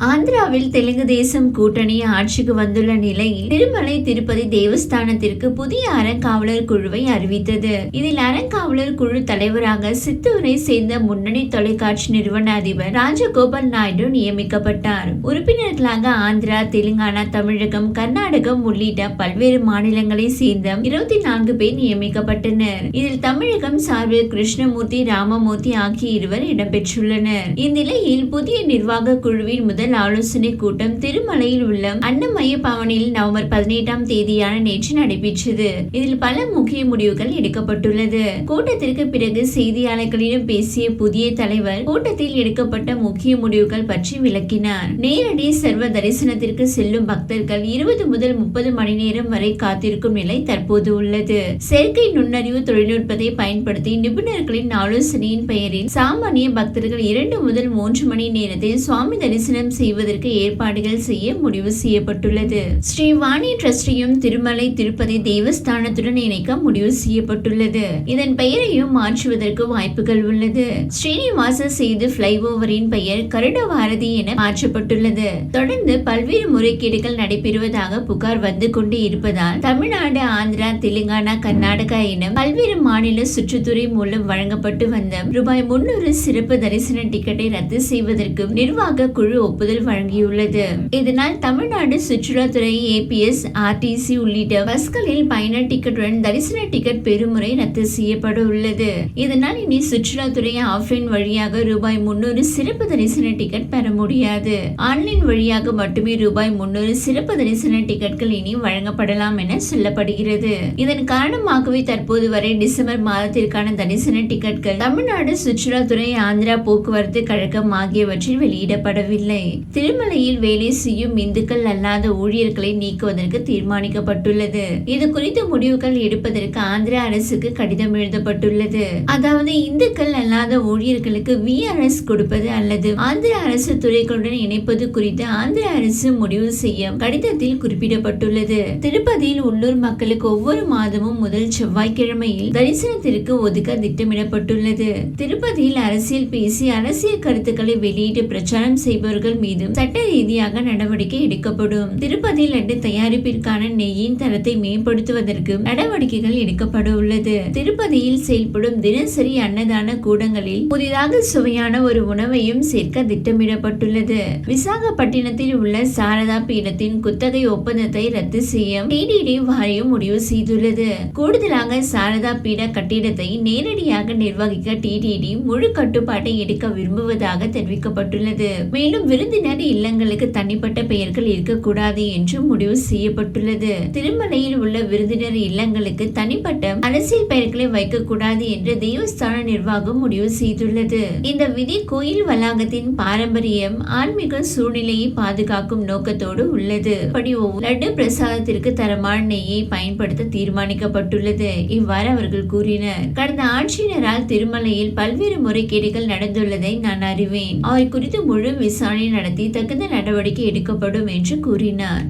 ആ ஆந்திராவில் தெலுங்கு தேசம் கூட்டணி ஆட்சிக்கு வந்துள்ள நிலையில் திருமலை திருப்பதி தேவஸ்தானத்திற்கு புதிய அறங்காவலர் குழுவை அறிவித்தது. இதில் அறங்காவலர் குழு தலைவராக சித்தூரை சேர்ந்த முன்னணி தொலைக்காட்சி நிறுவன அதிபர் ராஜகோபால் நாயுடு நியமிக்கப்பட்டார். உறுப்பினர்களாக ஆந்திரா தெலுங்கானா தமிழகம் கர்நாடகம் உள்ளிட்ட பல்வேறு மாநிலங்களை சேர்ந்த இருபத்தி நான்கு பேர் நியமிக்கப்பட்டனர். இதில் தமிழகம் சார்பில் கிருஷ்ணமூர்த்தி ராமமூர்த்தி ஆகிய இருவர் இடம்பெற்றுள்ளனர். இந்நிலையில் புதிய நிர்வாக குழுவின் முதல் ஆலோசனை கூட்டம் திருமலையில் உள்ள அன்னமய பவனில் நவம்பர் பதினெட்டாம் தேதியான நேற்று நடைபெற்றது. இதில் பல முக்கிய முடிவுகள் எடுக்கப்பட்டுள்ளது. கூட்டத்திற்கு பிறகு செய்தியாளர்களிடம் பேசிய புதிய தலைவர் கூட்டத்தில் எடுக்கப்பட்ட முக்கிய முடிவுகள் பற்றி விளக்கினார். நேரடி சர்வ தரிசனத்திற்கு செல்லும் பக்தர்கள் இருபது முதல் முப்பது மணி நேரம் வரை காத்திருக்கும் நிலை தற்போது உள்ளது. செயற்கை நுண்ணறிவு தொழில்நுட்பத்தை பயன்படுத்தி நிபுணர்களின் ஆலோசனையின் பெயரில் சாமானிய பக்தர்கள் இரண்டு முதல் மூன்று மணி நேரத்தில் சுவாமி தரிசனம் செய்வது செய்வதற்கு ஏற்பாடுகள் செய்ய முடிவு செய்யப்பட்டுள்ளது. ஸ்ரீ வாணி திருமலை திருப்பதி தேவஸ்தானத்துடன் இணைக்க முடிவு செய்யப்பட்டுள்ளது. இதன் பெயரையும் மாற்றுவதற்கு வாய்ப்புகள் உள்ளது. ஸ்ரீனிவாச சேது பிளைஓவரின் பெயர் கருடவாரதி என மாற்றப்பட்டுள்ளது. தொடர்ந்து பல்வேறு முறைகேடுகள் நடைபெறுவதாக புகார் வந்து கொண்டு இருப்பதால் தமிழ்நாடு ஆந்திரா தெலுங்கானா கர்நாடகா என பல்வேறு மாநில சுற்றுத்துறை மூலம் வழங்கப்பட்டு வந்த ரூபாய் முன்னூறு சிறப்பு தரிசன டிக்கெட்டை ரத்து செய்வதற்கு நிர்வாக குழு ஒப்புதல் வழங்கியுள்ளது. இதனால் தமிழ்நாடு சுற்றுலாத்துறை ஏபிஎஸ் ஆர்டிசி உள்ளிட்ட பஸ்களில் பயண டிக்கெட்டுடன் தரிசன டிக்கெட் பெறுமுறை ரத்து செய்யப்பட உள்ளது இதனால் இனி சுற்றுலாத்துறை ஆஃப்லைன் வழியாக ரூபாய் முன்னூறு சிறப்பு தரிசன டிக்கெட் பெற முடியாது. ஆன்லைன் வழியாக மட்டுமே ரூபாய் முன்னூறு சிறப்பு தரிசன டிக்கெட்கள் இனி வழங்கப்படலாம் என சொல்லப்படுகிறது. இதன் காரணமாகவே தற்போது வரை டிசம்பர் மாதத்திற்கான தரிசன டிக்கெட்கள் தமிழ்நாடு சுற்றுலாத்துறை ஆந்திரா போக்குவரத்து கழகம் ஆகியவற்றில் வெளியிடப்படவில்லை. திருமலையில் வேலை செய்யும் இந்துக்கள் அல்லாத ஊழியர்களை நீக்குவதற்கு தீர்மானிக்கப்பட்டுள்ளது. இது குறித்த முடிவுகள் எடுப்பதற்கு ஆந்திர அரசுக்கு கடிதம் எழுதப்பட்டுள்ளது. அதாவது இந்துக்கள் அல்லாத ஊழியர்களுக்கு விஆர்எஸ் கொடுப்பது அல்லது ஆந்திர அரசு துறைகளுடன் இணைப்பது குறித்து ஆந்திர அரசு முடிவு செய்ய கடிதத்தில் குறிப்பிடப்பட்டுள்ளது. திருப்பதியில் உள்ளூர் மக்களுக்கு ஒவ்வொரு மாதமும் முதல் செவ்வாய்க்கிழமையில் தரிசனத்திற்கு ஒதுக்க திட்டமிடப்பட்டுள்ளது. திருப்பதியில் அரசியல் பேசி அரசியல் கருத்துக்களை வெளியிட்டு பிரச்சாரம் செய்பவர்கள் மீது சட்ட ரீதியாக நடவடிக்கை எடுக்கப்படும். திருப்பதி லட்டு தயாரிப்பிற்கான நெய்யின் தரத்தை மேம்படுத்துவதற்கு நடவடிக்கைகள் எடுக்கப்பட உள்ளது. திருப்பதியில் செயல்படும் தினசரி அன்னதான கூடங்களில் புதிதாக சுவையான ஒரு உணவையும் சேர்க்க திட்டமிடப்பட்டுள்ளது. விசாகப்பட்டினத்தில் உள்ள சாரதா பீடத்தின் குத்தகை ஒப்பந்தத்தை ரத்து செய்ய டிடிடி வாரியம் முடிவு செய்துள்ளது. கூடுதலாக சாரதா பீட கட்டிடத்தை நேரடியாக நிர்வகிக்க டிடிடி முழு கட்டுப்பாட்டை எடுக்க விரும்புவதாக தெரிவிக்கப்பட்டுள்ளது. மேலும் விருந்தினர் இல்லங்களுக்கு தனிப்பட்ட பெயர்கள் இருக்கக்கூடாது என்று முடிவு செய்யப்பட்டுள்ளது. திருமலையில் உள்ள விருந்தினர் இல்லங்களுக்கு தனிப்பட்ட அரசியல் பெயர்களை வைக்கக்கூடாது என்று தேவஸ்தான நிர்வாகம் முடிவு செய்துள்ளது. இந்த விதி கோயில் வளாகத்தின் பாரம்பரியம் ஆன்மீக சூழ்நிலையை பாதுகாக்கும் நோக்கத்தோடு உள்ளது. படி லட்டு பிரசாதத்திற்கு தரமான நெய்யை பயன்படுத்த தீர்மானிக்கப்பட்டுள்ளது இவ்வாறு அவர்கள் கூறினர். கடந்த ஆட்சியினரால் திருமலையில் பல்வேறு முறைகேடுகள் நடந்துள்ளதை நான் அறிவேன். அவை குறித்து முழு விசாரணை நடத்தி தகுந்த நடவடிக்கை எடுக்கப்படும் என்று கூறினார்.